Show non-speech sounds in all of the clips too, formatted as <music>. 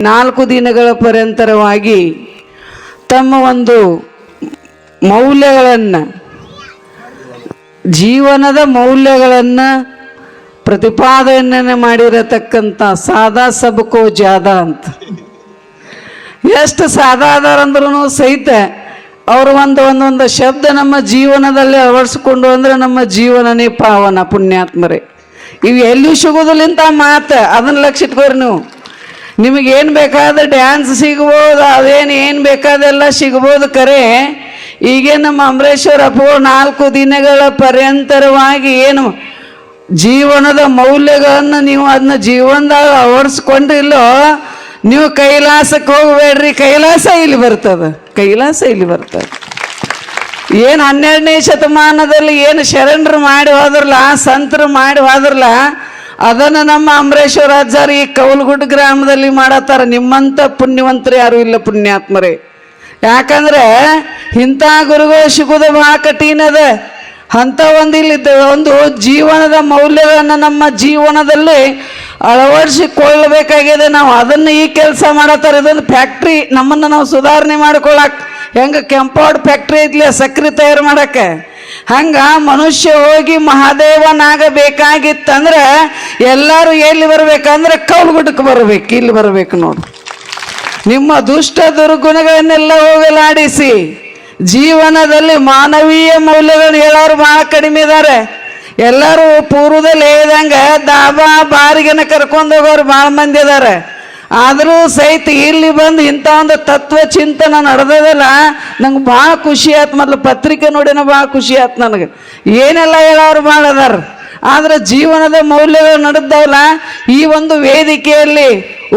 ನಾಲ್ಕು ದಿನಗಳ ಪರ್ಯಂತರವಾಗಿ ತಮ್ಮ ಒಂದು ಮೌಲ್ಯಗಳನ್ನು, ಜೀವನದ ಮೌಲ್ಯಗಳನ್ನು ಪ್ರತಿಪಾದನೆ ಮಾಡಿರತಕ್ಕಂಥ ಸಾದಾ ಸಬಕೋ ಜಾದಾ ಅಂತ. ಎಷ್ಟು ಸಾದಾ ಅದಾರಂದ್ರೂ ಸಹಿತ ಅವರು ಒಂದು ಒಂದೊಂದು ಶಬ್ದ ನಮ್ಮ ಜೀವನದಲ್ಲಿ ಅಳವಡಿಸ್ಕೊಂಡು ಅಂದ್ರೆ ನಮ್ಮ ಜೀವನನೇ ಪಾವನ ಪುಣ್ಯಾತ್ಮರೇ. ಇವು ಎಲ್ಲಿ ಸಿಗೋದಿಲ್ಲ ಮಾತು? ಅದನ್ನು ಲಕ್ಷ ಇಟ್ಕೋರಿ ನೀವು. ನಿಮಗೇನು ಬೇಕಾದ ಡ್ಯಾನ್ಸ್ ಸಿಗ್ಬೋದು, ಅದೇನು ಏನು ಬೇಕಾದೆಲ್ಲ ಸಿಗ್ಬೋದು ಕರೆ. ಈಗೇ ನಮ್ಮ ಅಮರೇಶ್ವರ ನಾಲ್ಕು ದಿನಗಳ ಪರ್ಯಂತರವಾಗಿ ಏನು ಜೀವನದ ಮೌಲ್ಯಗಳನ್ನು ನೀವು ಅದನ್ನ ಜೀವನದಾಗ ಅಳವಡಿಸ್ಕೊಂಡಿಲ್ಲೋ ನೀವು ಕೈಲಾಸಕ್ಕೆ ಹೋಗಬೇಡ್ರಿ. ಕೈಲಾಸ ಇಲ್ಲಿ ಬರ್ತದೆ. ಕೈಲಾಸ ಇಲ್ಲಿ ಬರ್ತದೆ. ಏನು ಹನ್ನೆರಡನೇ ಶತಮಾನದಲ್ಲಿ ಏನು ಶರಣರು ಮಾಡಿ ಹೋದ್ರಲ್ಲ ಸಂತರು ಮಾಡಿ ಹೋದ್ರಲ್ಲ ಅದನ್ನು ನಮ್ಮ ಅಮರೇಶ್ವರ ಈ ಕೌಲ್ಗುಡ್ ಗ್ರಾಮದಲ್ಲಿ ಮಾಡತ್ತಾರ. ನಿಮ್ಮಂಥ ಪುಣ್ಯವಂತರು ಯಾರು ಇಲ್ಲ ಪುಣ್ಯಾತ್ಮರೇ. ಯಾಕಂದ್ರೆ ಇಂಥ ಗುರುಗಳು ಸಿಗೋದು ಭಾಳ ಕಠಿಣ ಅದ. ಅಂಥ ಒಂದು ಇಲ್ಲಿ ಒಂದು ಜೀವನದ ಮೌಲ್ಯಗಳನ್ನು ನಮ್ಮ ಜೀವನದಲ್ಲಿ ಅಳವಡಿಸಿಕೊಳ್ಳಬೇಕಾಗಿದೆ. ನಾವು ಅದನ್ನು ಈ ಕೆಲಸ ಮಾಡತ್ತಾರ. ಇದೊಂದು ಫ್ಯಾಕ್ಟ್ರಿ. ನಮ್ಮನ್ನು ನಾವು ಸುಧಾರಣೆ ಮಾಡ್ಕೊಳಕ್ ಹೆಂಗೆ ಕೆಂಪೌಡ್ ಫ್ಯಾಕ್ಟ್ರಿ ಐತ್ಲಿ ಸಕ್ಕರೆ ತಯಾರು ಮಾಡಕ್ಕೆ. ಹಂಗ ಮನುಷ್ಯ ಹೋಗಿ ಮಹಾದೇವನಾಗಬೇಕಾಗಿತ್ತಂದ್ರೆ ಎಲ್ಲರೂ ಎಲ್ಲಿ ಬರ್ಬೇಕಂದ್ರೆ ಕೌಲ್ಗುಡ್ಡಕ್ಕೆ ಬರ್ಬೇಕು, ಇಲ್ಲಿ ಬರ್ಬೇಕು ನೋಡು. ನಿಮ್ಮ ದುಷ್ಟ ದುರ್ಗುಣಗಳನ್ನೆಲ್ಲ ಹೋಗಲಾಡಿಸಿ, ಜೀವನದಲ್ಲಿ ಮಾನವೀಯ ಮೌಲ್ಯಗಳನ್ನ ಹೇಳೋರು ಭಾಳ ಕಡಿಮೆ ಇದ್ದಾರೆ. ಎಲ್ಲರೂ ಪೂರ್ವದಲ್ಲಿ ಹೇಳ್ದಂಗೆ ದಾಬಾ, ಬಾರಿಗೆನ ಕರ್ಕೊಂಡು ಹೋಗೋರು ಭಾಳ ಮಂದಿ ಇದ್ದಾರೆ. ಆದರೂ ಸಹಿತ ಇಲ್ಲಿ ಬಂದು ಇಂಥ ಒಂದು ತತ್ವ ಚಿಂತನೆ ನಡೆದದಲ್ಲ ನಂಗೆ ಭಾಳ ಖುಷಿ ಆಯ್ತು. ಮೊದಲು ಪತ್ರಿಕೆ ನೋಡಿನ ಭಾಳ ಖುಷಿ ಆಯ್ತು ನನಗೆ. ಏನೆಲ್ಲ ಹೇಳೋರು ಭಾಳ ಅದಾರ. ಆದರೆ ಜೀವನದ ಮೌಲ್ಯಗಳು ನಡೆದವಲ್ಲ, ಈ ಒಂದು ವೇದಿಕೆಯಲ್ಲಿ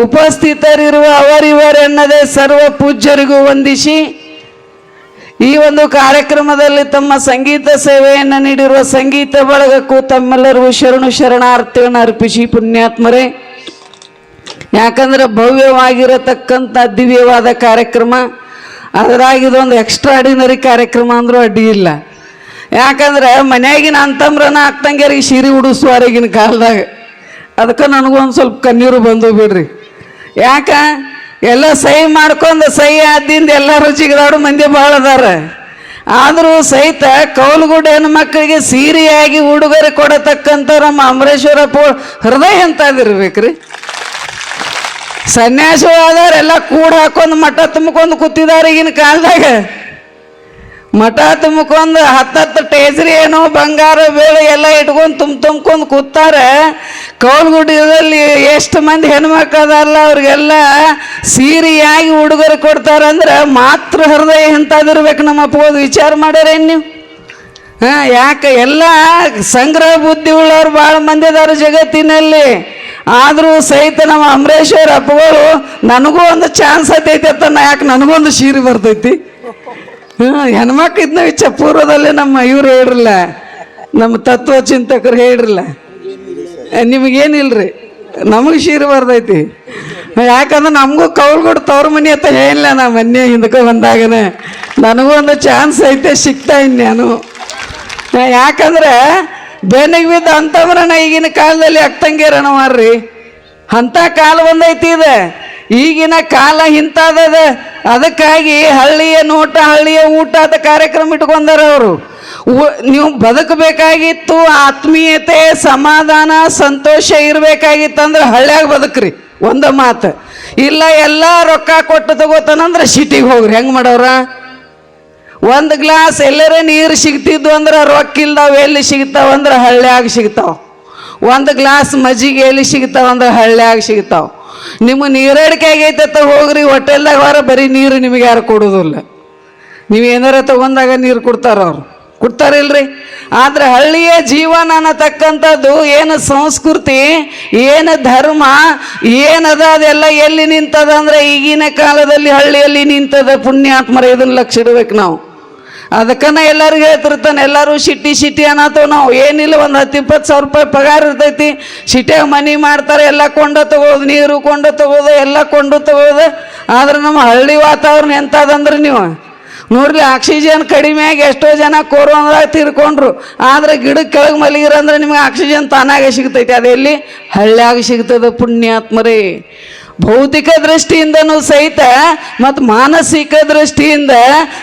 ಉಪಸ್ಥಿತರಿರುವ ಅವರಿವರೆನ್ನದೇ ಸರ್ವ ಪೂಜ್ಯರಿಗೂ ವಂದಿಸಿ, ಈ ಒಂದು ಕಾರ್ಯಕ್ರಮದಲ್ಲಿ ತಮ್ಮ ಸಂಗೀತ ಸೇವೆಯನ್ನು ನೀಡಿರುವ ಸಂಗೀತ ಬಳಗಕ್ಕೂ ತಮ್ಮೆಲ್ಲರಿಗೂ ಶರಣು ಶರಣಾರ್ಥಿಗಳನ್ನು ಅರ್ಪಿಸಿ ಪುಣ್ಯಾತ್ಮರೇ. ಯಾಕಂದ್ರೆ ಭವ್ಯವಾಗಿರತಕ್ಕಂಥ ದಿವ್ಯವಾದ ಕಾರ್ಯಕ್ರಮ, ಅದರಾಗಿ ಇದೊಂದು ಎಕ್ಸ್ಟ್ರಾಡಿನರಿ ಕಾರ್ಯಕ್ರಮ ಅಂದರೂ ಅಡ್ಡಿ ಇಲ್ಲ. ಯಾಕಂದ್ರೆ ಮನ್ಯಾಗಿನ ಅಂತಮ್ರನ ಅಕ್ಕಂಗ್ಯಾರಿಗೆ ಸೀರೆ ಉಡಿಸುವಾರಿಗಿನ ಕಾಲದಾಗ. ಅದಕ್ಕೆ ನನಗೊಂದು ಸ್ವಲ್ಪ ಕಣ್ಣೀರು ಬಂದು ಬಿಡ್ರಿ. ಯಾಕ? ಎಲ್ಲ ಸಹಿ ಮಾಡ್ಕೊಂಡು ಸಹಿ ಆದಿಂದ ಎಲ್ಲ ಜಿಗದಾಡು ಮಂದಿ ಭಾಳ ಅದಾರ. ಆದರೂ ಸಹಿತ ಕೌಲುಗುಡ್ ಹೆಣ್ಮಕ್ಳಿಗೆ ಸೀರೆಯಾಗಿ ಉಡುಗೊರೆ ಕೊಡತಕ್ಕಂಥ ನಮ್ಮ ಅಮರೇಶ್ವರಪ್ಪ ಹೃದಯ ಸನ್ಯಾಸವಾದವರೆಲ್ಲ ಕೂಡ ಹಾಕೊಂಡು ಮಠ ತುಂಬಿಕೊಂಡು ಕೂತಿದ್ದಾರೆ ಈಗಿನ ಕಾಲದಾಗ. ಮಠ ತುಂಬಿಕೊಂಡು ಹತ್ತತ್ತು ಟೇಸರಿ ಏನೋ ಬಂಗಾರ ಬೇಳೆ ಎಲ್ಲ ಇಟ್ಕೊಂಡು ತುಂಬ ತುಂಬ್ಕೊಂಡು ಕೂತಾರೆ. ಕೌಲ್ಗುಡ್ಡದಲ್ಲಿ ಎಷ್ಟು ಮಂದಿ ಹೆಣ್ಮಕ್ಳು ಅವ್ರಿಗೆಲ್ಲ ಸೀರಿಯಾಗಿ ಉಡುಗೊರೆ ಕೊಡ್ತಾರೆ ಅಂದ್ರೆ ಮಾತೃ ಹೃದಯ ಎಂತಾದಿರ್ಬೇಕು ನಮ್ಮ ವಿಚಾರ ಮಾಡ್ಯಾರೇನು ನೀವು? ಹಾಂ, ಯಾಕೆ ಎಲ್ಲ ಸಂಗ್ರಹ ಬುದ್ಧಿ ಉಳ್ಳವ್ರು ಭಾಳ ಮಂದಿ ಅದಾರ ಜಗತ್ತಿನಲ್ಲಿ. ಆದರೂ ಸಹಿತ ನಮ್ಮ ಅಮರೇಶ್ವರ ಅಪ್ಪಗಳು ನನಗೂ ಒಂದು ಚಾನ್ಸ್ ಐತೈತೆ ಅಂತ ಯಾಕೆ ಯಾಕೆ ಒಂದು ಸೀರೆ ಬರ್ತೈತಿ? ಹಾಂ, ಹೆಣ್ಮಕ್ಳು ಇದ್ನ ವಿಚ ಪೂರ್ವದಲ್ಲಿ ನಮ್ಮ ಇವ್ರು ಹೇಳ್ರಲ್ಲ, ನಮ್ಮ ತತ್ವ ಚಿಂತಕರು ಹೇಳ್ರಲ್ಲ ನಿಮಗೇನಿಲ್ರಿ? ನಮಗೆ ಸೀರೆ ಬರ್ತೈತಿ. ಯಾಕಂದ್ರೆ ನಮಗೂ ಕೌಲ್ಗೊಡ್ ತವ್ರ ಮನೆ ಅಂತ ಹೇಳಿಲ್ಲ ನಾ ಮೊನ್ನೆ ಹಿಂದಕ್ಕೆ ಬಂದಾಗನೆ. ನನಗೂ ಒಂದು ಚಾನ್ಸ್ ಐತೆ, ಸಿಗ್ತಾ ಇನ್ನು ನಾನು. ಯಾಕಂದ್ರೆ ಬೆನ್ನಿಗೆ ಬಿದ್ದ ಅಂತಂದ್ರನ ಈಗಿನ ಕಾಲದಲ್ಲಿ ಅಕ್ತಂಗೇರಣ ಮಾರ್ರಿ. ಅಂಥ ಕಾಲ ಬಂದೈತಿ ಇದೆ. ಈಗಿನ ಕಾಲ ಇಂಥದ ಅದಕ್ಕಾಗಿ ಹಳ್ಳಿಯ ನೋಟ, ಹಳ್ಳಿಯ ಊಟ, ಅದ ಕಾರ್ಯಕ್ರಮ ಇಟ್ಕೊಂಡಾರ ಅವರು. ನೀವು ಬದುಕಬೇಕಾಗಿತ್ತು, ಆತ್ಮೀಯತೆ, ಸಮಾಧಾನ, ಸಂತೋಷ ಇರಬೇಕಾಗಿತ್ತಂದ್ರೆ ಹಳ್ಳ್ಯಾಗ ಬದುಕ್ರಿ. ಒಂದು ಮಾತು. ಇಲ್ಲ, ಎಲ್ಲ ರೊಕ್ಕ ಕೊಟ್ಟು ತಗೋತಾನಂದ್ರೆ ಸಿಟಿಗೆ ಹೋಗ್ರಿ. ಹೆಂಗೆ ಮಾಡೋರ? ಒಂದು ಗ್ಲಾಸ್ ಎಲ್ಲರ ನೀರು ಸಿಗ್ತಿದ್ವು ಅಂದ್ರೆ ರೊಕ್ಕ ಇಲ್ದಾವ ಎಲ್ಲಿ ಸಿಗ್ತಾವ ಅಂದ್ರೆ ಹಳ್ಳಿಯಾಗ ಸಿಗ್ತಾವ. ಒಂದು ಗ್ಲಾಸ್ ಮಜ್ಜಿಗೆ ಎಲ್ಲಿ ಸಿಗ್ತಾವ ಅಂದ್ರೆ ಹಳ್ಳಿಯಾಗ ಸಿಗ್ತಾವ. ನಿಮ್ಮ ನೀರಡಿಕೆ ಆಗೈತೆ ಹೋಗ್ರಿ, ಹೋಟೆಲ್ದಾಗ ಹೊರ ಬರೀ ನೀರು ನಿಮಗೆ ಯಾರು ಕೊಡೋದಿಲ್ಲ. ನೀವು ಏನಾರ ತಗೊಂಡಾಗ ನೀರು ಕೊಡ್ತಾರ ಅವ್ರು. ಕೊಡ್ತಾರಿಲ್ರಿ ಆದ್ರೆ ಹಳ್ಳಿಯ ಜೀವನ ಅನ್ನತಕ್ಕಂಥದ್ದು ಏನು ಸಂಸ್ಕೃತಿ, ಏನು ಧರ್ಮ ಏನದ ಅದೆಲ್ಲ ಎಲ್ಲಿ ನಿಂತದ ಅಂದ್ರೆ ಈಗಿನ ಕಾಲದಲ್ಲಿ ಹಳ್ಳಿಯಲ್ಲಿ ನಿಂತದ ಪುಣ್ಯಾತ್ಮರ ಇದನ್ನ ಲಕ್ಷ ಇಡ್ಬೇಕು ನಾವು. ಅದಕ್ಕನ ಎಲ್ಲರಿಗೂ ಹೇಳ್ತಿರ್ತಾನೆ, ಎಲ್ಲರೂ ಸಿಟಿ ಸಿಟಿ ಅನ್ನತ್ತವ ನಾವು. ಏನಿಲ್ಲ, ಒಂದು ಹತ್ತು ಇಪ್ಪತ್ತು ಸಾವಿರ ರೂಪಾಯಿ ಪಗಾರ ಇರ್ತೈತಿ. ಸಿಟಿಯಾಗ ಮನೆ ಮಾಡ್ತಾರೆ, ಎಲ್ಲ ಕೊಂಡ ತಗೋದು, ನೀರು ಕೊಂಡ ತಗೋದು, ಎಲ್ಲ ಕೊಂಡು ತಗೋದು. ಆದ್ರೆ ನಮ್ಮ ಹಳ್ಳಿ ವಾತಾವರಣ ಎಂಥದಂದ್ರೆ ನೀವು? ನೋಡ್ರಿ ಆಕ್ಸಿಜನ್ ಕಡಿಮೆ ಆಗಿ ಎಷ್ಟೋ ಜನ ಕೊರೋನಾದಾಗ ತೀರ್ಕೊಂಡ್ರು. ಆದ್ರೆ ಗಿಡಕ್ಕೆ ಕೆಳಗೆ ಮಲಗಿರಂದ್ರೆ ನಿಮ್ಗೆ ಆಕ್ಸಿಜನ್ ತಾನಾಗೆ ಸಿಗ್ತೈತಿ. ಅದೆಲ್ಲಿ ಹಳ್ಳಿಯಾಗ ಸಿಗ್ತದೆ ಪುಣ್ಯಾತ್ಮರೇ. ಭೌತಿಕ ದೃಷ್ಟಿಯಿಂದನೂ ಸಹಿತ ಮತ್ತು ಮಾನಸಿಕ ದೃಷ್ಟಿಯಿಂದ,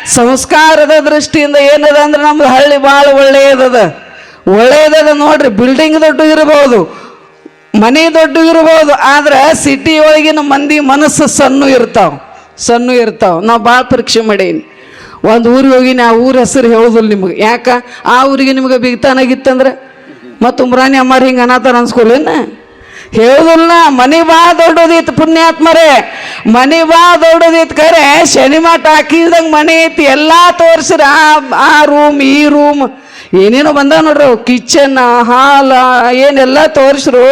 ಸಂಸ್ಕಾರದ ದೃಷ್ಟಿಯಿಂದ ಏನದ ಅಂದ್ರೆ ನಮ್ದು ಹಳ್ಳಿ ಭಾಳ ಒಳ್ಳೆಯದದ. ಒಳ್ಳೆಯದದ ನೋಡ್ರಿ ಬಿಲ್ಡಿಂಗ್ ದೊಡ್ಡ ಇರಬಹುದು ಮನೆ ದೊಡ್ಡ ಇರಬಹುದು ಆದ್ರೆ ಸಿಟಿ ಒಳಗಿನ ಮಂದಿ ಮನಸ್ಸು ಸಣ್ಣ ಇರ್ತಾವ ಸಣ್ಣ ಇರ್ತಾವ. ನಾವು ಭಾಳ ಪರೀಕ್ಷೆ ಮಾಡೀನಿ. ಒಂದು ಊರಿಗೆ ಹೋಗಿನಿ ಆ ಊರ ಹೆಸರು ಹೇಳೋದಿಲ್ಲ ನಿಮಗೆ. ಯಾಕ? ಆ ಊರಿಗೆ ನಿಮಗೆ ಬಿಗ್ತಾನಾಗಿತ್ತಂದ್ರೆ? ಮತ್ತು ಉಮ್ರಾನಿ ಅಮ್ಮಾರು ಹಿಂಗೆ ಅನಾಥರ ಅನ್ಸ್ಕೊಲೇನ ಹೇಳುದಿಲ್ಲ ಮನೆ ಬಾ ದೊಡ್ಡದಿತ್ತು ಪುಣ್ಯಾತ್ಮರೇ. ಮನೆ ಬಾ ದೊಡ್ಡದಿತ್ತು ಕರೆ, ಶನಿ ಮಠ ಹಾಕಿದಂಗೆ ಮನೆ ಐತಿ, ಎಲ್ಲ ತೋರಿಸ್ರ. ಆ ರೂಮ್ ಈ ರೂಮ್ ಏನೇನೋ ಬಂದ ನೋಡ್ರಿ ಕಿಚನ್ ಹಾಲ ಏನೆಲ್ಲ ತೋರಿಸ್ರು,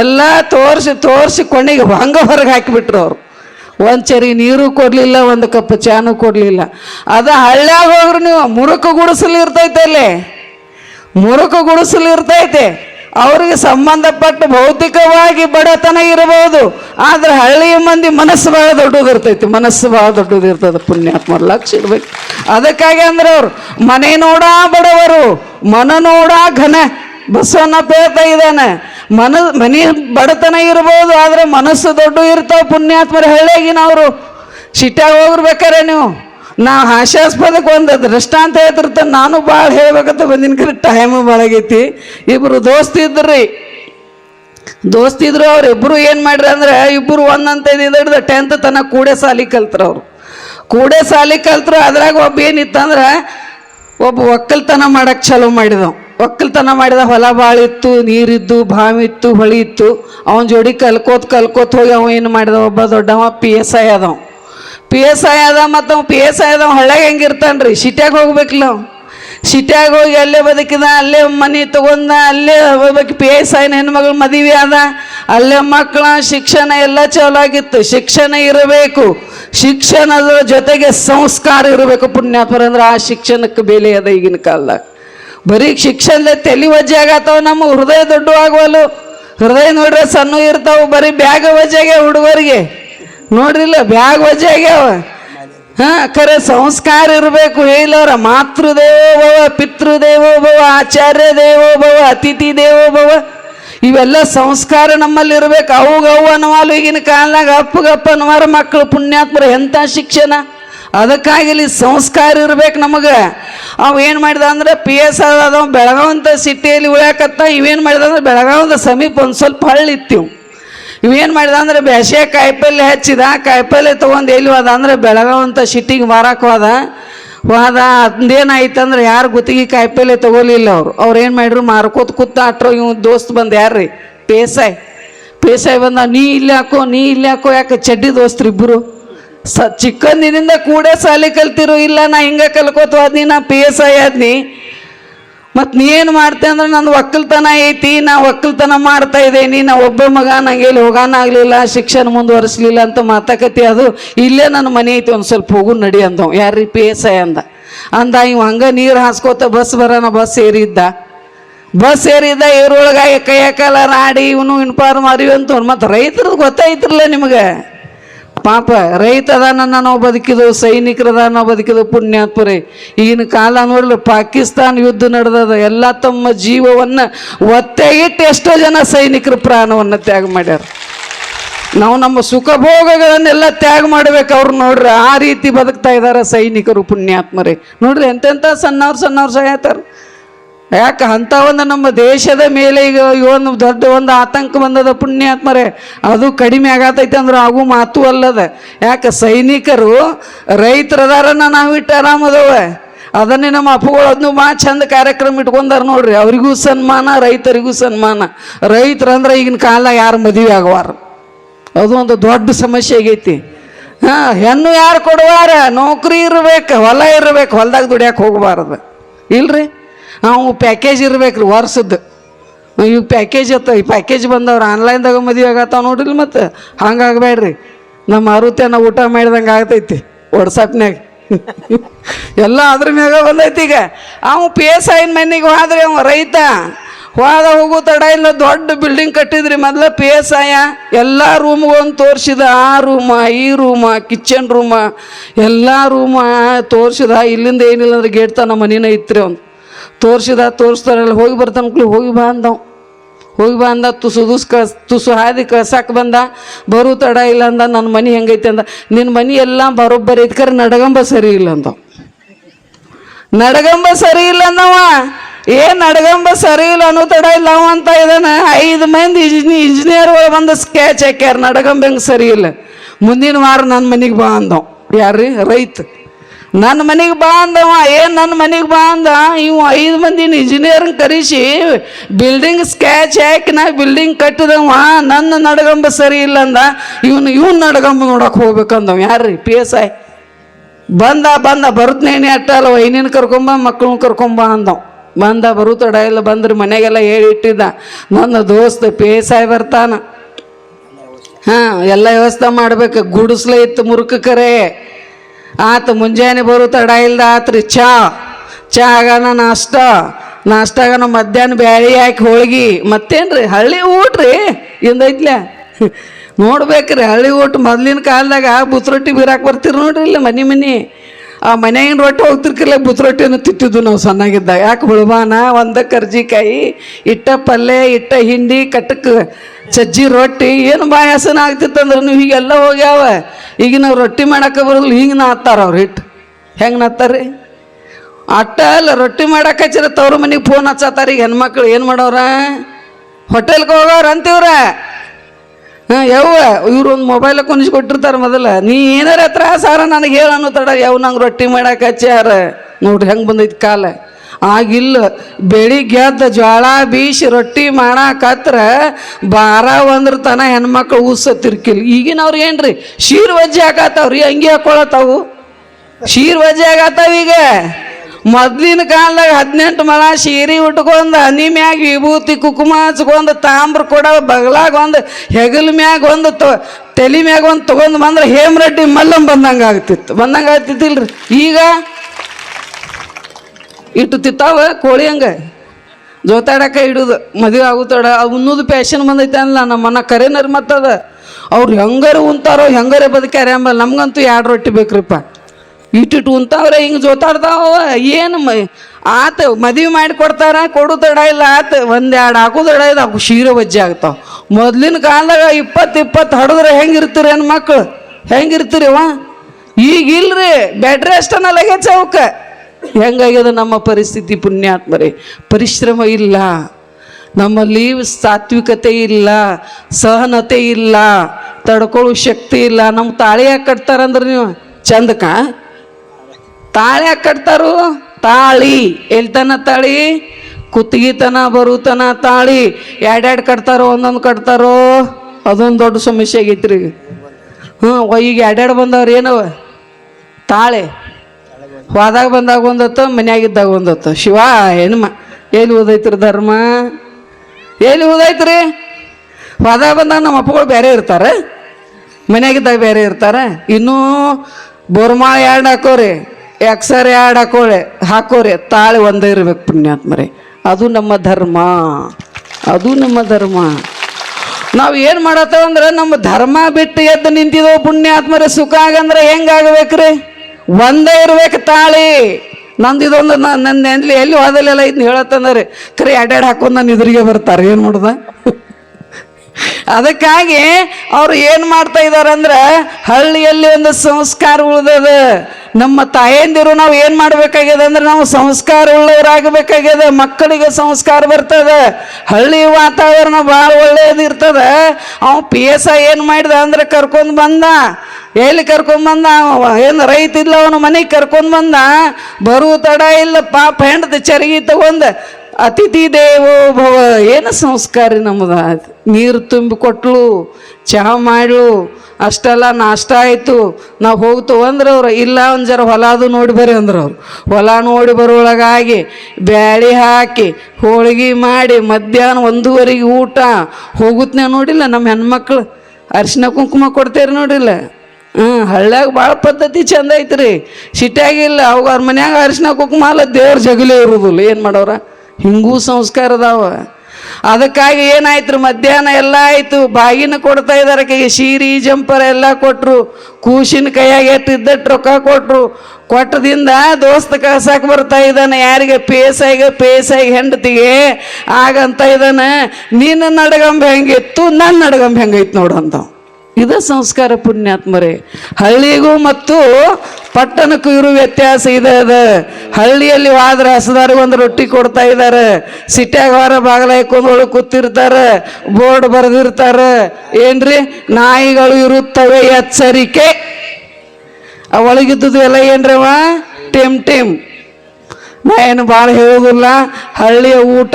ಎಲ್ಲ ತೋರಿಸಿ ತೋರಿಸಿ ಕೊನೆಗೆ ಹಂಗ ಹೊರಗೆ ಹಾಕಿಬಿಟ್ರು ಅವರು. ಒಂದು ಚರಿ ನೀರು ಕೊಡಲಿಲ್ಲ, ಒಂದು ಕಪ್ ಚಾನು ಕೊಡಲಿಲ್ಲ. ಅದ ಹಳ್ಳ್ಯಾಗ ಹೋಗ್ರಿ ನೀವು ಮುರುಕು ಗುಡಿಸಲು ಇರ್ತೈತೆ ಅಲ್ಲಿ. ಮುರುಕು ಗುಡಿಸಲು ಇರ್ತೈತೆ. ಅವ್ರಿಗೆ ಸಂಬಂಧಪಟ್ಟ ಭೌತಿಕವಾಗಿ ಬಡತನ ಇರಬಹುದು, ಆದ್ರೆ ಹಳ್ಳಿಯ ಮಂದಿ ಮನಸ್ಸು ಭಾಳ ದೊಡ್ಡದು ಇರ್ತೈತಿ, ಮನಸ್ಸು ಭಾಳ ದೊಡ್ಡದು ಇರ್ತದೆ ಪುಣ್ಯಾತ್ಮರ ಲಕ್ಷ ಇಡ್ಬೇಕು ಅದಕ್ಕಾಗಿ ಅಂದ್ರೆ ಅವ್ರು, ಮನೆ ನೋಡ ಬಡವರು, ಮನ ನೋಡ ಘನ ಬಸವನ ಹೇಳ್ತಾ ಇದ್ದಾನೆ. ಮನ, ಮನೆ ಬಡತನ ಇರ್ಬೋದು ಆದ್ರೆ ಮನಸ್ಸು ದೊಡ್ಡ ಇರ್ತಾವ ಪುಣ್ಯಾತ್ಮರ ಹಳ್ಳಿಯಾಗಿನವರು. ಸಿಟ್ಯಾಗ ಹೋಗಿರ್ಬೇಕಾರೆ ನೀವು? ನಾ ಹಾಸ್ಯಾಸ್ಪದಕ್ಕೆ ಒಂದು ದೃಷ್ಟಾಂತ ಹೇಳ್ತಿರ್ತ, ನಾನು ಭಾಳ ಹೇಳ್ಬೇಕಂತ ಬಂದಿನ ಕರೆ ಟೈಮು ಭಾಳ ಆಗೈತಿ. ಇಬ್ಬರು ದೋಸ್ತಿ ಇದ್ರಿ. ದೋಸ್ತಿದ್ರು ಅವ್ರು ಇಬ್ಬರು ಏನು ಮಾಡ್ರಿ ಅಂದ್ರೆ ಇಬ್ಬರು ಒಂದಂತ ಹಿಡಿದು ಟೆಂತ್ ತನಕ ಕೂಡೆ ಸಾಲಿ ಕಲ್ತ್ರು ಅವರು. ಕೂಡೆ ಸಾಲಿ ಕಲ್ತ್ರು, ಅದ್ರಾಗ ಒಬ್ಬ ಏನಿತ್ತಂದ್ರೆ ಒಬ್ಬ ಒಕ್ಕಲ್ತನ ಮಾಡಕ್ಕೆ ಚಲೋ ಮಾಡಿದವು. ಒಕ್ಕಲ್ತನ ಮಾಡಿದ ಹೊಲ ಭಾಳ ಇತ್ತು, ನೀರಿದ್ದು ಬಾವಿ ಇತ್ತು, ಹೊಳಿ ಇತ್ತು. ಅವನ ಜೋಡಿ ಕಲ್ಕೋತ್ ಕಲ್ಕೋತ್ ಹೋಗಿ ಅವ ಏನು ಮಾಡಿದ, ಒಬ್ಬ ದೊಡ್ಡವ ಪಿ ಎಸ್ ಐ ಅದವ ಪಿ ಎಸ್ ಐ ಅದ ಮತ್ತು ಪಿ ಎಸ್ ಐ ಅದ ಹಳ್ಳ್ಯಾಗ ಹೆಂಗಿರ್ತಾನ್ರಿ ಸಿಟ್ಯಾಗ ಹೋಗ್ಬೇಕಲ್ಲ ನಾವು ಸಿಟ್ಯಾಗ ಹೋಗಿ ಅಲ್ಲೇ ಬದುಕಿದ, ಅಲ್ಲೇ ಮನೆ ತೊಗೊಂಡ ಅಲ್ಲೇ ಹೋಗ್ಬೇಕು. ಪಿ ಎಸ್ ಐನ ಹೆಣ್ಮಗಳು ಮದುವೆ ಅದ ಅಲ್ಲೇ ಮಕ್ಕಳ ಶಿಕ್ಷಣ ಎಲ್ಲ ಚಾಲು ಆಗಿತ್ತು. ಶಿಕ್ಷಣ ಇರಬೇಕು. ಶಿಕ್ಷಣದ ಜೊತೆಗೆ ಸಂಸ್ಕಾರ ಇರಬೇಕು ಪುಣ್ಯಾತ್ಮರ ಅಂದ್ರೆ ಆ ಶಿಕ್ಷಣಕ್ಕೆ ಬೆಲೆ ಅದ ಈಗಿನ ಕಾಲದಾಗ. ಬರೀ ಶಿಕ್ಷಣದ ತಲೆ ವಜ್ಜೆ ಆಗತ್ತವ ನಮ್ಮ ಹೃದಯ ದೊಡ್ಡ ಹೃದಯ ನೋಡ್ರೆ ಸಣ್ಣ ಇರ್ತಾವ, ಬರೀ ಬ್ಯಾಗ ವಜ್ಜೆಗೆ ಹುಡುಗರಿಗೆ. ನೋಡ್ರಿಲ್ಲ, ಬ್ಯಾಗ್ ವಜೆ ಆಗ್ಯಾವ. ಹಾ ಖರೆ ಸಂಸ್ಕಾರ ಇರಬೇಕು ಭವ ಪಿತೃದೇವೋ ಭವ ಆಚಾರ್ಯ ದೇವೋ ಭವ ಅತಿಥಿ ದೇವೋ ಭವ ಇವೆಲ್ಲ ಸಂಸ್ಕಾರ ನಮ್ಮಲ್ಲಿ ಇರ್ಬೇಕು. ಅವುಗವು ಅವು ಅನ್ನವಾಲು ಈಗಿನ ಕಾಲದಾಗ ಅಪ್ಪಗಪ್ಪ ಅನ್ನವಾರ ಮಕ್ಕಳು ಪುಣ್ಯಾತ್ಮರ ಎಂಥ ಶಿಕ್ಷಣ? ಅದಕ್ಕಾಗಿ ಇಲ್ಲಿ ಸಂಸ್ಕಾರ ಇರ್ಬೇಕು ನಮಗೆ. ಅವ ಏನು ಮಾಡಿದ ಅಂದ್ರೆ ಪಿ ಎಸ್ ಅದ ಬೆಳಗಾವಂತ ಸಿಟಿಯಲ್ಲಿ ಉಳ್ಯಾಕತ್ತ, ಇವೇನು ಮಾಡಿದ ಅಂದ್ರೆ ಬೆಳಗಾವಂತ ಸಮೀಪ ಒಂದು ಸ್ವಲ್ಪ ಹಳ್ಳಿತ್ತೀವಿ. ಇವೇನು ಮಾಡಿದ ಅಂದ್ರೆ ಬೇಸೆ ಕಾಯಿಪಲ್ಲೆ ಹಚ್ಚಿದ. ಕಾಯಿಪಲ್ಲೆ ತೊಗೊಂಡು ಎಲ್ಲಿ ಹೋದ ಅಂದ್ರೆ ಬೆಳಗಾವಂತ ಸಿಟಿಗೆ ಮಾರಕ್ಕೆ ಹೋದ. ಹೋದ ಅದೇನಾಯ್ತಂದ್ರೆ ಯಾರು ಗುತ್ತಿಗೆ ಕಾಯಿಪಲ್ಲೆ ತಗೋಲಿಲ್ಲ ಅವ್ರು. ಅವ್ರು ಏನು ಮಾಡಿದ್ರು, ಮಾರ್ಕೋತ ಕೂತ ಅಟ್ರೋ ಇವ್ ದೋಸ್ತ್ ಬಂದು ಯಾರ್ರಿ? ಪೇಸಾಯ್. ಪೇಸಾಯ್ ಬಂದ, ನೀ ಇಲ್ಲಿ ಹಾಕೋ, ನೀ ಇಲ್ಲಿ ಹಾಕೋ, ಯಾಕೆ ಚಡ್ಡಿ ದೋಸ್ತ್ರು ಇಬ್ಬರು ಸ ಚಿಕ್ಕಂದಿನಿಂದ ಕೂಡ ಸಾಲಿ ಕಲ್ತಿರು, ಇಲ್ಲ ನಾ ಹಿಂಗೆ ಕಲ್ಕೋತ ಹೋದ್ನಿ, ನಾ ಪಿ ಎಸ್ ಐ ಆದ್ನಿ. ಮತ್ತು ನೀ ಏನು ಮಾಡ್ತೆ ಅಂದ್ರೆ ನನ್ನ ಒಕ್ಕಲ್ತನ ಐತಿ, ನಾ ಒಕ್ಕಲ್ತನ ಮಾಡ್ತಾ ಇದ್ದೀನಿ ನಾ ಒಬ್ಬ ಮಗ, ನಂಗೆ ಎಲ್ಲಿ ಹೋಗಾನಾಗಲಿಲ್ಲ ಶಿಕ್ಷಣ ಮುಂದುವರಿಸಲಿಲ್ಲ ಅಂತ ಮಾತಾಕತಿ ಅದು ಇಲ್ಲೇ ನನ್ನ ಮನೆ ಐತಿ, ಒಂದು ಸ್ವಲ್ಪ ಹೋಗು ನಡಿ ಅಂದವ್. ಯಾರಿ ಪಿ ಎಸ್ ಐ ಅಂದ. ಅಂದ, ಇವ್ ಹಂಗೆ ನೀರು ಹಾಸ್ಕೋತ ಬಸ್ ಬರೋಣ ಬಸ್ ಏರಿದ್ದ ಬಸ್ ಏರಿದ್ದ ಇವ್ರೊಳಗ ಕೈಯ ಕಾಲ ರಾಡಿ ಇವನು ಇನ್ಪಾರ್ ಮಾರಿ ಅಂತ ಮತ್ತು ರೈತರದ್ದು ಗೊತ್ತಾಯ್ತಿರಲ್ಲ ನಿಮಗೆ? ಪಾಪ ರೈತ ಅದಾನ ನಾವು ಬದುಕಿದೆವು, ಸೈನಿಕರದ ನಾವು ಬದುಕಿದೆವು, ಪುಣ್ಯಾತ್ಮರೇ. ಈಗಿನ ಕಾಲ ನೋಡಲು, ಪಾಕಿಸ್ತಾನ ಯುದ್ಧ ನಡೆದದ, ಎಲ್ಲ ತಮ್ಮ ಜೀವವನ್ನು ಒತ್ತೆ ಇಟ್ಟು ಎಷ್ಟೋ ಜನ ಸೈನಿಕರು ಪ್ರಾಣವನ್ನು ತ್ಯಾಗ ಮಾಡ್ಯಾರ. ನಾವು ನಮ್ಮ ಸುಖ ಭೋಗಗಳನ್ನೆಲ್ಲ ತ್ಯಾಗ ಮಾಡ್ಬೇಕು ಅವ್ರು ನೋಡ್ರಿ, ಆ ರೀತಿ ಬದುಕ್ತಾ ಇದ್ದಾರೆ ಸೈನಿಕರು, ಪುಣ್ಯಾತ್ಮರೇ. ನೋಡ್ರಿ ಎಂತೆಂಥ ಸಣ್ಣವ್ರು ಸಣ್ಣವ್ರು ಸಾಯ್ತಾರ ಯಾಕೆ ಅಂಥ ಒಂದು ನಮ್ಮ ದೇಶದ ಮೇಲೆ ಈಗ ಇವನು ದೊಡ್ಡ ಒಂದು ಆತಂಕ ಬಂದದ ಪುಣ್ಯಾತ್ಮರೇ, ಅದು ಕಡಿಮೆ ಆಗತೈತೆ ಅಂದ್ರೆ ಆಗು ಮಾತು ಅಲ್ಲದ. ಯಾಕೆ ಸೈನಿಕರು ರೈತರದಾರನ್ನ ನಾವು ಇಟ್ಟು ಆರಾಮದವ. ಅದನ್ನೇ ನಮ್ಮ ಅಪ್ಪಗಳು ಮಾ ಚಂದ ಕಾರ್ಯಕ್ರಮ ಇಟ್ಕೊಂಡಾರ ನೋಡ್ರಿ, ಅವರಿಗೂ ಸನ್ಮಾನ, ರೈತರಿಗೂ ಸನ್ಮಾನ. ರೈತರಂದ್ರೆ ಈಗಿನ ಕಾಲ ಯಾರು ಮದುವೆ ಆಗವಾರ? ಅದು ಒಂದು ದೊಡ್ಡ ಸಮಸ್ಯೆ ಆಗೈತಿ. ಹಾಂ, ಹೆಣ್ಣು ಯಾರು ಕೊಡುವಾರ? ನೌಕರಿ ಇರ್ಬೇಕು, ಹೊಲ ಇರ್ಬೇಕು, ಹೊಲ್ದಾಗ ದುಡಿಯಕ್ಕೆ ಹೋಗಬಾರ್ದು. ಇಲ್ರಿ? ನಾವು ಪ್ಯಾಕೇಜ್ ಇರ್ಬೇಕು ರೀ ವರ್ಷದ್ದು ಇವು ಪ್ಯಾಕೇಜ್ ಅತ್ತ ಈ ಪ್ಯಾಕೇಜ್ ಬಂದವ್ರು ಆನ್ಲೈನ್ದಾಗ ಮದುವೆ ಆಗತ್ತಾವ ನೋಡ್ರಿ ಮತ್ತು? ಹಂಗಾಗಬೇಡ್ರಿ ನಮ್ಮ ಅರುತೆನ ಊಟ ಮಾಡಿದಂಗೆ ಆಗ್ತೈತಿ ವಾಟ್ಸಪ್ನಾಗ <laughs> ಎಲ್ಲ ಅದ್ರ ಮ್ಯಾಗ ಬಂದೈತಿ ಈಗ. ಅವ ಪಿ ಎಸ್ ಐನ್ ಮನೆಗೆ ಹೋದ್ರಿ ಅವ ರೈತ, ಹೋದ ಹೋಗು ತಡ ಇಲ್ಲ, ದೊಡ್ಡ ಬಿಲ್ಡಿಂಗ್ ಕಟ್ಟಿದ್ರಿ ಮೊದಲ ಪಿ ಎಸ್ ಐ ಎಲ್ಲ ರೂಮ್ಗೊಂದು ತೋರಿಸಿದ, ಆ ರೂಮ ಈ ರೂಮ ಕಿಚನ್ ರೂಮ ಎಲ್ಲ ರೂಮ ತೋರಿಸಿದ, ಇಲ್ಲಿಂದ ಏನಿಲ್ಲ ಅಂದ್ರೆ ಗೇಟ್ ತನ್ನ ಮನೇನ ಇತ್ರಿ ಅವ್ನು. ತೋರಿಸಿದ, ತೋರಿಸ್ತಾರಲ್ಲ, ಹೋಗಿ ಬರ್ತಾನ ಹೋಗಿ ಬಾ ಅಂದವು. ಹೋಗಿ ಬಾ ಅಂದ, ತುಸು ದುಸ್ ಕ ತುಸು ಹಾದಿ ಕಳ್ಸಕ್ಕೆ ಬಂದ. ಬರು ತಡ ಇಲ್ಲ ಅಂದ ನನ್ನ ಮನೆ ಹೆಂಗೈತೆ ಅಂದ. ನಿನ್ನ ಮನೆ ಎಲ್ಲ ಬರೋಬ್ಬರಿ ಐತ್ಕರ ನಡಗಂಬ ಸರಿ ಇಲ್ಲ ಅಂದವು. ನಡಗಂಬ ಸರಿ ಇಲ್ಲ ಅಂದವ. ಏನ್ ನಡಗಂಬ ಸರಿ ಇಲ್ಲ ಅನ್ನೋ ತಡ ಇಲ್ಲ ಅವ ಅಂತ ಇದೇನ. ಐದು ಮಂದಿ ಇಂಜಿನಿ ಇಂಜಿನಿಯರ್ಗಳು ಬಂದು ಸ್ಕೆಚ್ ಹಾಕ್ಯಾರ, ನಡಗಂಬ ಹೆಂಗೆ ಸರಿ ಇಲ್ಲ. ಮುಂದಿನ ವಾರ ನನ್ನ ಮನೆಗೆ ಬಾ ಅಂದವು. ಯಾರ್ರಿ? ರೈತ. ನನ್ನ ಮನೆಗೆ ಬಾ ಅಂದವ. ಏನು ನನ್ನ ಮನೆಗೆ ಬಾ ಅಂದ. ಇವು ಐದು ಮಂದಿನ ಇಂಜಿನಿಯರಿಂಗ್ ಕರೆಸಿ ಬಿಲ್ಡಿಂಗ್ ಸ್ಕ್ಯಾಚ್ ಹಾಕಿ ನಾ ಬಿಲ್ಡಿಂಗ್ ಕಟ್ಟಿದವ. ನನ್ನ ನಡಗಂಬ ಸರಿ ಇಲ್ಲ ಅಂದ. ಇವನು, ಇವನ್ ನಡಗಂಬ ನೋಡಕ್ಕೆ ಹೋಗ್ಬೇಕಂದವ. ಯಾರ್ರಿ? ಪಿ ಎಸ್ ಐ ಬಂದ ಬಂದ ಬರುತ್ತೇನೆ ಅಟ್ಟಲ್ಲ ವೈನಿನ ಕರ್ಕೊಂಬ ಮಕ್ಕಳನ್ನ ಕರ್ಕೊಂಬ ಅಂದವ. ಬಂದ ಬರು ತಡ ಇಲ್ಲ ಬಂದ್ರೆ ಮನೆಗೆಲ್ಲ ಹೇಳಿ ಇಟ್ಟಿದ್ದ. ನನ್ನ ದೋಸ್ತ ಪಿ ಎಸ್ ಐ ಬರ್ತಾನ. ಹಾಂ, ಎಲ್ಲ ವ್ಯವಸ್ಥೆ ಮಾಡ್ಬೇಕು. ಗುಡಿಸ್ಲ ಇತ್ತು ಮುರುಕ ಕರೆ ಆತ ಮುಂಜಾನೆ ಬರು ತಡ ಇಲ್ದ ಆತ್ರಿ. ಚಾ ಚಾಗನ ನಾಷ್ಟ. ನಾಷ್ಟಾಗನ ಮಧ್ಯಾಹ್ನ ಬ್ಯಾಳಿ ಹಾಕಿ ಹೋಳ್ಗಿ. ಮತ್ತೇನ್ರಿ? ಹಳ್ಳಿ ಊಟ್ರಿ ಇಂದೈತ್ಲ ನೋಡ್ಬೇಕ್ರಿ, ಹಳ್ಳಿ ಊಟ ಮೊದ್ಲಿನ ಕಾಲದಾಗ ಬುತ್ರೊಟ್ಟಿ ಬೀರಾಕ್ ಬರ್ತೀರಿ ನೋಡ್ರಿ ಇಲ್ಲ ಮನೆ ಮನೆ. ಆ ಮನೆಗಿನ ರೊಟ್ಟಿ ಹೋಗ್ತಿರ್ಕಿಲ್ಲ ಬುತ್ರೊಟ್ಟಿಯನ್ನು ತಿಂತಿದ್ವು ನಾವು ಸಣ್ಣಾಗಿದ್ದಾಗ. ಯಾಕೆ ಹುಳುಬಾನ ಒಂದ ಕರ್ಜಿಕಾಯಿ ಇಟ್ಟ ಪಲ್ಯ, ಇಟ್ಟ ಹಿಂಡಿ ಕಟ್ಟಕ್ಕೆ ಸಜ್ಜಿ ರೊಟ್ಟಿ, ಏನು ಬಾಯ ಹಸನ ಆಗ್ತಿತ್ತಂದ್ರೆ ನೀವು ಹೀಗೆಲ್ಲ ಹೋಗ್ಯಾವ. ಈಗ ನಾವು ರೊಟ್ಟಿ ಮಾಡಕ್ಕೆ ಬರಲ್ಲ ಹಿಂಗೆ ನಾತ್ತಾರ ಅವ್ರು ಹಿಟ್ಟು ಹೆಂಗೆ ನಾತ್ತಾರ್ರಿ ಅಟ್ಟ ಅಲ್ಲ, ರೊಟ್ಟಿ ಮಾಡಕ್ಕೆ ಹಚ್ಚಿರ ತವ್ರ ಮನೆಗೆ ಫೋನ್ ಹಚ್ಚತ್ತಾರ ಈಗ ಹೆಣ್ಮಕ್ಳು ಏನು ಮಾಡೋರ? ಹೋಟೆಲ್ಗೆ ಹೋಗೋರು ಅಂತೀವ್ರ. ಹಾಂ ಒಂದು ಮೊಬೈಲ್ ಕೊನಿಸಿ ಕೊಟ್ಟಿರ್ತಾರೆ ಮೊದಲ. ನೀ ಏನಾರ ತ್ರಾಸಾರ ನನಗೆ ಹೇಳು ತಡ ಯಾವ ನಂಗೆ ರೊಟ್ಟಿ ಮಾಡಕ್ಕೆ ಹಚ್ಚಾರ ನೋಡ್ರಿ, ಹೆಂಗೆ ಬಂದೈತಿ ಕಾಲ. ಆಗಿಲ್ಲ, ಬೆಳಿಗ್ಗೆ ಎದ್ದ ಜ್ವಾಳ ಬೀಸಿ ರೊಟ್ಟಿ ಮಾಡಾಕತ್ರ ಬಾರ ಒಂದ್ರ ತನ ಹೆಣ್ಮಕ್ಳು ಊಸ ತಿರ್ಕಿಲ್ಲ ಈಗಿನವ್ರು ಏನ್ರಿ, ಶೀರ್ ವಜ್ಜೆ ರೀ ಅಂಗಿ ಹಾಕೊಳತಾವು ಶೀರ್ ವಜ್ಜೆ ಮೊದ್ಲಿನ ಕಾಲದಾಗ ಹದಿನೆಂಟು ಮಳ ಸೀರೆ ಉಟ್ಕೊಂಡು ಹನಿ ಮ್ಯಾಗ ವಿಭೂತಿ ಕುಕುಮ ಹಚ್ಕೊಂಡು, ತಾಮ್ರ ಕೊಡ, ಬಗ್ಲಾಗ ಒಂದು, ಹೆಗಲ ಮ್ಯಾಗ ಒಂದು, ತ- ತಲೆ ಮ್ಯಾಗ ಒಂದು ತೊಗೊಂಡು ಬಂದ್ರೆ ಹೇಮರೆಡ್ಡಿ ಮಲ್ಲಂ ಬಂದಂಗೆ ಆಗ್ತಿತ್ತು. ಬಂದಂಗೆ ಆಗ್ತಿತ್ತಿಲ್ರಿ ಈಗ ಇಟ್ಟು ತಿತ್ತಾವ ಕೋಳಿ ಹಂಗೆ. ಜೋತಾಡಕ್ಕೆ ಇಡುದು, ಮದುವೆ ಆಗುತ್ತಾಡ. ಉನ್ನೋದು ಪ್ಯಾಶನ್ ಬಂದೈತೆ ಅಲ್ಲ ನಮ್ಮನ್ನ ಕರೆನರ್ ಮತ್ತದ ಅವ್ರು ಹೆಂಗಾರ ಉಂತಾರೋ ಹೆಂಗಾರ ಬದುಕ್ಯಾರ ಅಂಬಲ್ಲ ನಮ್ಗಂತೂ ಎರಡು ರೊಟ್ಟಿ ಬೇಕ್ರಿಪ್ಪ. ಇಟ್ಟಿಟ್ಟು ಉಂತಾವ್ರೆ, ಹಿಂಗೆ ಜೋತಾಡ್ತಾವ ಏನು ಮ, ಆತ ಮದುವೆ ಮಾಡಿ ಕೊಡ್ತಾರ, ಕೊಡು ತಡ ಇಲ್ಲ, ಆತ ಒಂದು ಎರಡು ಹಾಕು ತಡ ಇಲ್ಲ ಶೀರ ವಜ್ಜೆ ಆಗ್ತಾವ. ಮೊದ್ಲಿನ ಕಾಲದಾಗ ಇಪ್ಪತ್ತು ಇಪ್ಪತ್ತು ಹಡಿದ್ರೆ ಹೆಂಗಿರ್ತೀರಿ ಮಕ್ಕಳು ಹೆಂಗಿರ್ತೀರಿ ವಾ ಈಗ ಇಲ್ರಿ ಬೆಡ್ ರೆಸ್ಟನ್ನ ಲಗೇಜ್ ಅವಕ್ಕೆ ಹೆಂಗಾಗ್ಯದ ನಮ್ಮ ಪರಿಸ್ಥಿತಿ ಪುಣ್ಯಾತ್ಮರಿ? ಪರಿಶ್ರಮ ಇಲ್ಲ. ನಮ್ಮಲ್ಲಿ ಸಾತ್ವಿಕತೆ ಇಲ್ಲ, ಸಹನತೆ ಇಲ್ಲ, ತಡ್ಕೊಳ್ಳೋ ಶಕ್ತಿ ಇಲ್ಲ. ನಮ್ಮ ತಾಳಿ ಯಾಕೆ ಕಟ್ತಾರಂದ್ರೆ ನೀವು ಚಂದಕ? ತಾಳಿ ಕಟ್ತಾರು? ತಾಳಿ. ಎಲ್ತನ ತಾಳಿ? ಕುತ್ತಿಗೆತನ, ಬರುತನ ತಾಳಿ. ಎರಡೆರಡು ಕಟ್ತಾರೋ, ಒಂದೊಂದು ಕಟ್ತಾರೋ? ಅದೊಂದು ದೊಡ್ಡ ಸಮಸ್ಯೆ ಆಗೈತ್ರಿ. ಹ್ಞೂ, ಈಗ ಎರಡೆರಡು ಬಂದವ್ರು ಏನವ? ತಾಳೆ. ಹೋದಾಗ ಬಂದಾಗ ಒಂದತ್ತು ಮನ್ಯಾಗಿದ್ದಾಗ ಒಂದತ್ತು. ಶಿವ ಏನು ಎಲ್ಲಿ ಓದೈತ್ರಿ ಧರ್ಮ? ಎಲ್ಲಿ ಓದೈತ್ರಿ ಹೋದಾಗ ಬಂದಾಗ ನಮ್ಮ ಅಪ್ಪಗಳು ಬೇರೆ ಇರ್ತಾರೆ. ಮನ್ಯಾಗಿದ್ದಾಗ ಬೇರೆ ಇರ್ತಾರೆ. ಇನ್ನೂ ಬೋರ್ಮಾಳ ಎರಡು ಹಾಕೋರಿ. ಎಕ್ಸರ್ ಎರಡು ಹಾಕೋಳೆ ಹಾಕೋರಿ, ತಾಳಿ ಒಂದೇ ಇರಬೇಕು ಪುಣ್ಯಾತ್ಮರೇ. ಅದು ನಮ್ಮ ಧರ್ಮ. ಅದು ನಮ್ಮ ಧರ್ಮ. ನಾವು ಏನು ಮಾಡತ್ತೇವಂದ್ರೆ ನಮ್ಮ ಧರ್ಮ ಬಿಟ್ಟು ಎದ್ದು ನಿಂತಿದೋ ಪುಣ್ಯಾತ್ಮರ, ಸುಖ ಆಗಂದ್ರೆ ಹೆಂಗಾಗಬೇಕ್ರಿ ಒಂದೇ ಇರ್ಬೇಕು ತಾಳಿ. ನಂದು ಇದೊಂದು ನನ್ನ ಎಲ್ಲಿ ಎಲ್ಲಿ ಹೋದಲ್ಲೆಲ್ಲ ಇದನ್ನ ಹೇಳತ್ತಂದ್ರೆ, ಕರೆ ಎರಡೆರಡು ಹಾಕೊಂಡು ನಾನು ಎದುರಿಗೆ ಬರ್ತಾರೆ. ಏನು ಮಾಡುದ? ಅದಕ್ಕಾಗಿ ಅವ್ರು ಏನು ಮಾಡ್ತಾ ಇದ್ದಾರೆ ಅಂದ್ರೆ ಹಳ್ಳಿಯಲ್ಲಿ ಒಂದು ಸಂಸ್ಕಾರ ಉಳ್ದದ. ನಮ್ಮ ತಾಯಂದಿರು ನಾವು ಏನು ಮಾಡ್ಬೇಕಾಗ್ಯದ ಅಂದ್ರೆ ನಾವು ಸಂಸ್ಕಾರ ಉಳ್ಳವರಾಗಬೇಕಾಗ್ಯದ. ಮಕ್ಕಳಿಗೆ ಸಂಸ್ಕಾರ ಬರ್ತದೆ. ಹಳ್ಳಿ ವಾತಾವರಣ ಭಾಳ ಒಳ್ಳೇದು ಇರ್ತದೆ. ಅವ ಪಿ ಎಸ್ ಐ ಏನು ಮಾಡಿದ ಅಂದ್ರೆ ಕರ್ಕೊಂಡು ಬಂದ. ಎಲ್ಲಿ ಕರ್ಕೊಂಡು ಬಂದ? ಏನು ರೈತ ಇಲ್ಲ ಅವನ ಮನೆಗೆ ಕರ್ಕೊಂಡು ಬಂದ. ಬರುವ ತಡ ಇಲ್ಲ ಪಾಪ ಹೆಂಡತಿ ಚರಗಿ ತಗೊಂಡ ಅತಿಥಿ ದೇವೋ ಭವ, ಏನು ಸಂಸ್ಕಾರ ನಮ್ಮದ ನೀರು ತುಂಬಿ ಕೊಟ್ಲು ಚಹಾ ಮಾಡ್ಲು, ಅಷ್ಟೆಲ್ಲ ನಾಷ್ಟ ಆಯಿತು. ನಾವು ಹೋಗ್ತು ಅಂದ್ರೆ ಅವ್ರು, ಇಲ್ಲ ಒಂದು ಜರ ಹೊಲದು ನೋಡಿ ಬರ್ರಿ ಅಂದ್ರೆ ಅವ್ರು. ಹೊಲ ನೋಡಿ ಬರೋಳಗಾಗಿ ಬ್ಯಾಳಿ ಹಾಕಿ ಹೋಳಿಗೆ ಮಾಡಿ ಮಧ್ಯಾಹ್ನ ಒಂದೂವರೆಗೆ ಊಟ. ಹೋಗುತ್ತೆ ನೋಡಿಲ್ಲ ನಮ್ಮ ಹೆಣ್ಮಕ್ಳು. ಅರಿಶಿನ ಕುಂಕುಮ ಕೊಡ್ತೇರಿ ನೋಡಿಲ್ಲ. ಹ್ಞೂ ಹಳ್ಳ್ಯಾಗ ಭಾಳ ಪದ್ಧತಿ ಚಂದ ಐತ್ರಿ. ಸಿಟ್ಯಾಗಿಲ್ಲ ಅವಾಗ ಅವ್ರ ಮನ್ಯಾಗ ಅರಿಶಿನ ಕುಂಕುಮ ಅಲ್ಲ, ದೇವ್ರ ಜಗಲೇ ಇರುವುದಿಲ್ಲ ಏನು ಮಾಡೋರ? ಹಿಂಗೂ ಸಂಸ್ಕಾರ ಅದಾವ ಅದಕ್ಕಾಗಿ ಏನಾಯ್ತು ಮಧ್ಯಾಹ್ನ ಎಲ್ಲ ಆಯಿತು. ಬಾಗಿನ ಕೊಡ್ತಾ ಇದ್ದಾರೆ ಕೈಗೆ ಸೀರಿ, ಜಂಪರ್ ಎಲ್ಲ ಕೊಟ್ರು. ಕೂಸಿನ ಕೈಯಾಗ ಎತ್ತಿದ್ದಟ್ಟು ರೊಕ್ಕ ಕೊಟ್ರು. ಕೊಟ್ಟದಿಂದ ದೋಸ್ತ ಕಳ್ಸಕ್ಕೆ ಬರ್ತಾ ಇದ್ದಾನೆ. ಯಾರಿಗೆ? ಪೇಸಾಯಿಗೆ ಪೇಸಾಗಿ ಹೆಂಡತಿಗೆ. ಆಗಂತ ಇದ್ದಾನೆ. ನಿನ್ನ ನಡಗಂಬ ಹೆಂಗಿತ್ತು? ನನ್ನ ನಡಗಂಬ ಹೆಂಗೈತೆ ನೋಡಂತ ಇದು ಸಂಸ್ಕಾರ ಪುಣ್ಯಾತ್ಮರೇ. ಹಳ್ಳಿಗೂ ಮತ್ತು ಪಟ್ಟಣಕ್ಕೂ ಇರೋ ವ್ಯತ್ಯಾಸ ಇದೆ ಅದು. ಹಳ್ಳಿಯಲ್ಲಿ ಹೋದ್ರೆ ಹಸದಾರಿಗೆ ಒಂದು ರೊಟ್ಟಿ ಕೊಡ್ತಾ ಇದ್ದಾರೆ. ಸಿಟ್ಯಾಗ ಹೊರ ಬಾಗಲ ಒಳಗೆ ಕೂತಿರ್ತಾರೆ. ಬೋರ್ಡ್ ಬರೆದಿರ್ತಾರೆ. ಏನ್ರಿ? ನಾಯಿಗಳು ಇರುತ್ತವೆ ಎಚ್ಚರಿಕೆ. ಒಳಗಿದ್ದುದು ಎಲ್ಲ ಏನ್ರವ ಟಿಮ್ ಟೇಮ್. ನಾ ಏನು ಭಾಳ ಹೇಳೋದಿಲ್ಲ. ಹಳ್ಳಿಯ ಊಟ,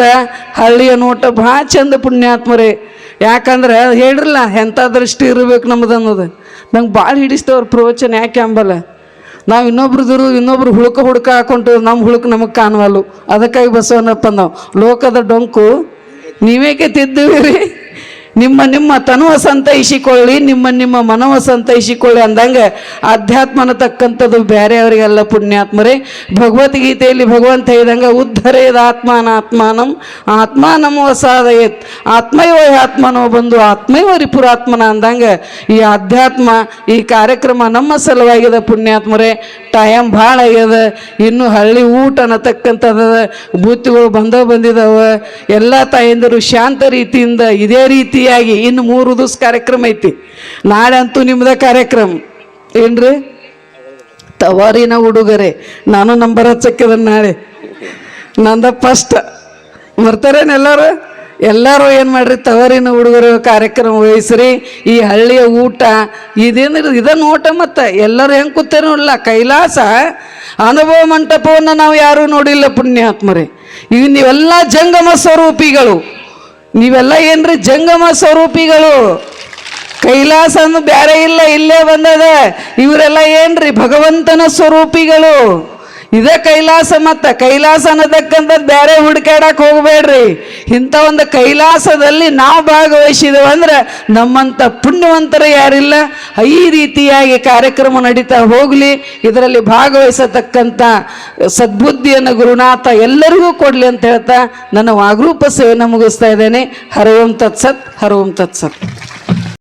ಹಳ್ಳಿಯ ನೋಟ ಭಾಳ ಚಂದ ಪುಣ್ಯಾತ್ಮರೇ ಯಾಕಂದ್ರೆ ಹೇಳ್ರಲ್ಲ, ಎಂಥ ದೃಷ್ಟಿ ಇರಬೇಕು ನಮ್ದು ಅನ್ನೋದು ನಂಗೆ ಭಾಳ ಹಿಡಿಸ್ತವ್ರ ಪ್ರವಚನ ಯಾಕೆ ಅಂಬಲ್ಲ. ನಾವು ಇನ್ನೊಬ್ರದ್ರು ಇನ್ನೊಬ್ರು ಹುಳುಕ ಹುಡುಕ ಹಾಕೊಂಡು ನಮ್ಮ ಹುಳುಕ ನಮಗೆ ಕಾಣುವಲ್ಲು. ಅದಕ್ಕಾಗಿ ಬಸವನಪ್ಪ ನಾವು ಲೋಕದ ಡೊಂಕು ನೀವೇಕೆ ತಿದ್ದುವಿರಿ ನಿಮ್ಮ ನಿಮ್ಮ ತನುವ ಸಂತೈಸಿಕೊಳ್ಳಿ ನಿಮ್ಮ ನಿಮ್ಮ ಮನವ ಸಂತೈಸಿಕೊಳ್ಳಿ ಅಂದಂಗೆ ಅಧ್ಯಾತ್ಮನ ತಕ್ಕಂಥದ್ದು ಬೇರೆಯವರಿಗೆಲ್ಲ ಪುಣ್ಯಾತ್ಮರೇ. ಭಗವದ್ಗೀತೆಯಲ್ಲಿ ಭಗವಂತ ಹೇಳಿದಂಗೆ, ಉದ್ಧರೇದ ಆತ್ಮಾನಾತ್ಮಾನಂ ಆತ್ಮಾನಂ ಸಾಧಯತ್ ಆತ್ಮೈವ ಆತ್ಮನೋ ಬಂದು ಆತ್ಮೈವ ರಿಪುರಾತ್ಮನ ಅಂದಂಗೆ ಈ ಅಧ್ಯಾತ್ಮ ಈ ಕಾರ್ಯಕ್ರಮ ನಮ್ಮ ಸಲುವಾಗಿದೆ ಪುಣ್ಯಾತ್ಮರೇ. ಟೈಮ್ ಭಾಳ ಆಗ್ಯದ, ಇನ್ನು ಹಳ್ಳಿ ಊಟ ಅನ್ನತಕ್ಕಂಥದ್ದು ಬೂತಿಗಳು ಬಂದ ಬಂದಿದ್ದಾವೆ ಎಲ್ಲ ತಾಯಂದಿರು ಶಾಂತ ರೀತಿಯಿಂದ ಇದೇ ರೀತಿಯಾಗಿ ಇನ್ನು ಮೂರು ದಿವಸ ಕಾರ್ಯಕ್ರಮ ಐತಿ. ನಾಳೆ ಅಂತೂ ನಿಮ್ದ ಕಾರ್ಯಕ್ರಮ. ಏನ್ರಿ? ತವಾರಿನ ಉಡುಗೊರೆ. ನಾನು ನಂಬರ್ ಹಚ್ಚಕ್ಕಿದ ನಾಳೆ. ನಂದ ಫಸ್ಟ್ ಬರ್ತಾರೇನು ಎಲ್ಲರೂ? ಎಲ್ಲರೂ ಏನು ಮಾಡ್ರಿ? ತವರಿನ ಹುಡುಗರು ಕಾರ್ಯಕ್ರಮ ವಹಿಸ್ರಿ. ಈ ಹಳ್ಳಿಯ ಊಟ ಇದೇನು ಇದ ನೋಟ ಮತ್ತು. ಎಲ್ಲರೂ ಹೆಂಗೆ ಕೂತೇ ನೋಡಲ್ಲ ಕೈಲಾಸ ಅನುಭವ ಮಂಟಪವನ್ನು ನಾವು ಯಾರೂ ನೋಡಿಲ್ಲ ಪುಣ್ಯಾತ್ಮರೇ. ಈಗ ನೀವೆಲ್ಲ ಜಂಗಮ ಸ್ವರೂಪಿಗಳು. ನೀವೆಲ್ಲ ಏನ್ರಿ ಜಂಗಮ ಸ್ವರೂಪಿಗಳು? ಕೈಲಾಸ ಅಂದ್ ಬೇರೆ ಇಲ್ಲ ಇಲ್ಲೇ ಬಂದದ. ಇವರೆಲ್ಲ ಏನ್ರಿ ಭಗವಂತನ ಸ್ವರೂಪಿಗಳು? ಇದೇ ಕೈಲಾಸ ಮತ್ತ, ಕೈಲಾಸ ಅನ್ನತಕ್ಕಂಥದ್ದು ಬೇರೆ ಹುಡುಕಾಡಕ್ ಹೋಗಬೇಡ್ರಿ. ಇಂಥ ಒಂದು ಕೈಲಾಸದಲ್ಲಿ ನಾವು ಭಾಗವಹಿಸಿದೆವು ಅಂದ್ರೆ ನಮ್ಮಂಥ ಪುಣ್ಯವಂತರು ಯಾರಿಲ್ಲ? ಈ ರೀತಿಯಾಗಿ ಕಾರ್ಯಕ್ರಮ ನಡೀತಾ ಹೋಗಲಿ. ಇದರಲ್ಲಿ ಭಾಗವಹಿಸತಕ್ಕಂಥ ಸದ್ಬುದ್ಧಿಯನ್ನು ಗುರುನಾಥ ಎಲ್ಲರಿಗೂ ಕೊಡಲಿ ಅಂತ ಹೇಳ್ತಾ ನನ್ನ ವಾಗ್ರೂಪ ಸೇವೆಯನ್ನು ಮುಗಿಸ್ತಾ ಇದ್ದೇನೆ. ಹರವಂ ತತ್ಸತ್ ಹರವಂ ತತ್ಸತ್.